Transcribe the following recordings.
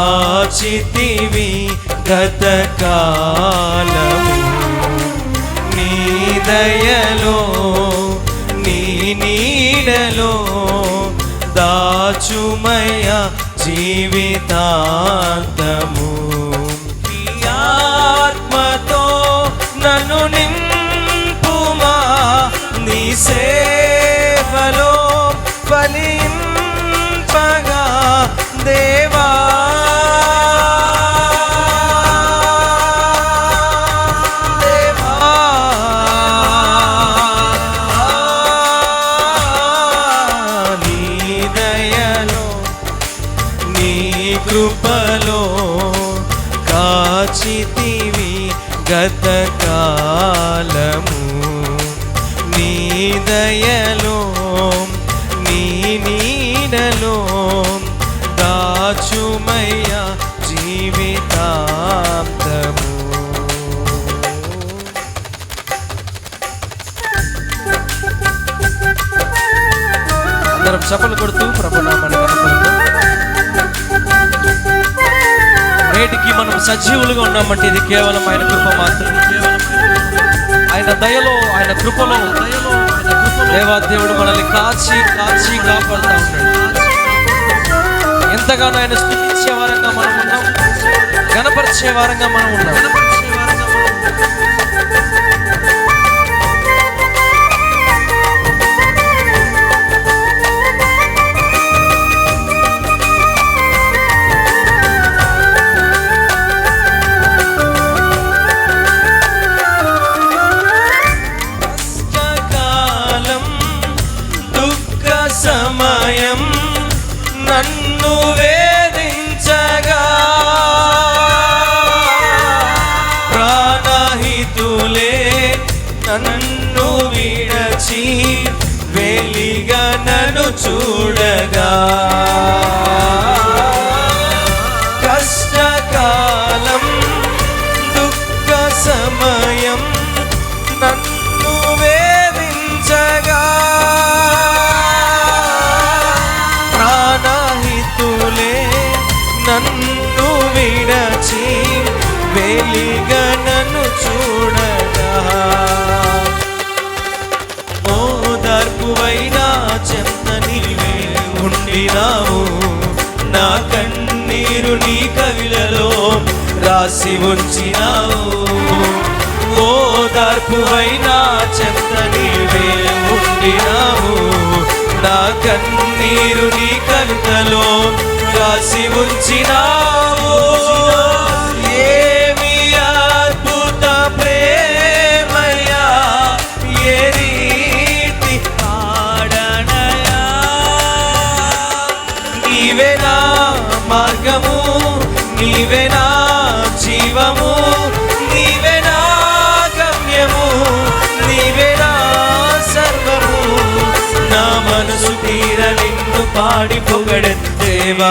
కాచితివి గతకాలము. నీ దయలో నీ నీడలో దాచుమయ జీవితాంతము. ఆత్మతో నన్ను నింపుమా నీ సేవలో ఫలింపగా దేవ కాచితివి గతకాలము. నీ దయలో మనం సజీవులుగా ఉన్నామంటే ఇది కేవలం ఆయన కృప మాత్రమే. ఆయన దయలో ఆయన కృపలో దేవా దేవుడు మనల్ని కాచి కాచి కాపాడుతూ ఉన్నాడు. ఎంతగానో ఆయన స్థుతించే వారంగా మనం ఉన్నాం. గణపరిచే వారంగా మనం ఉన్నాం. ప్రాణహితులే నన్ను విడచి వెలిగా నన్ను చూడగా. రాసి ఉంచినావు. ఓదార్పువైనా చెంత నీవే ఉండినావు. నా కన్నీరు నీ కవితలో రాసి ఉంచినావు. ఏమి అద్భుత ప్రేమయ్యా ఏ రీతి పాడనయా నీవే నా మార్గము నీవే నిన్ను పాడి పొగడెత్తేవా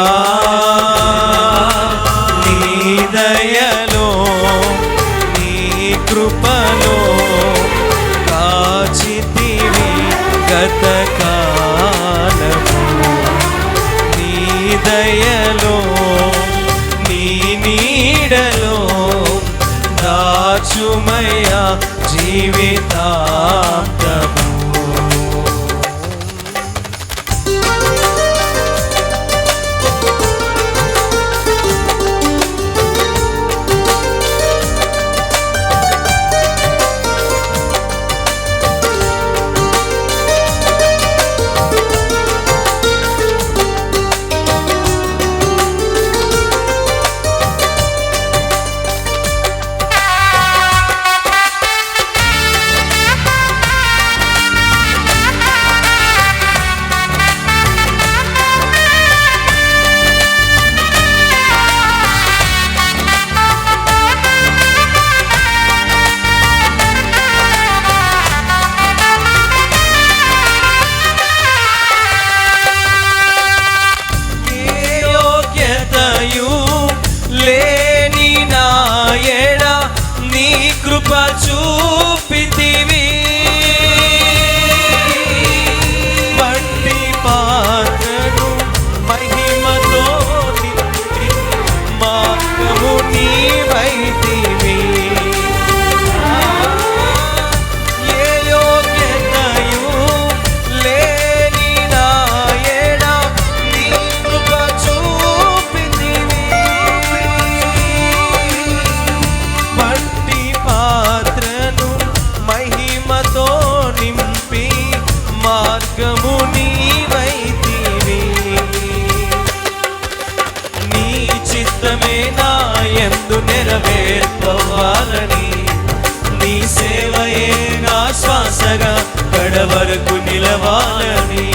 ఎందు నెరవేర్పవాలని నీ సేవయే నా శ్వాసగా గడవరకు నిలవాలని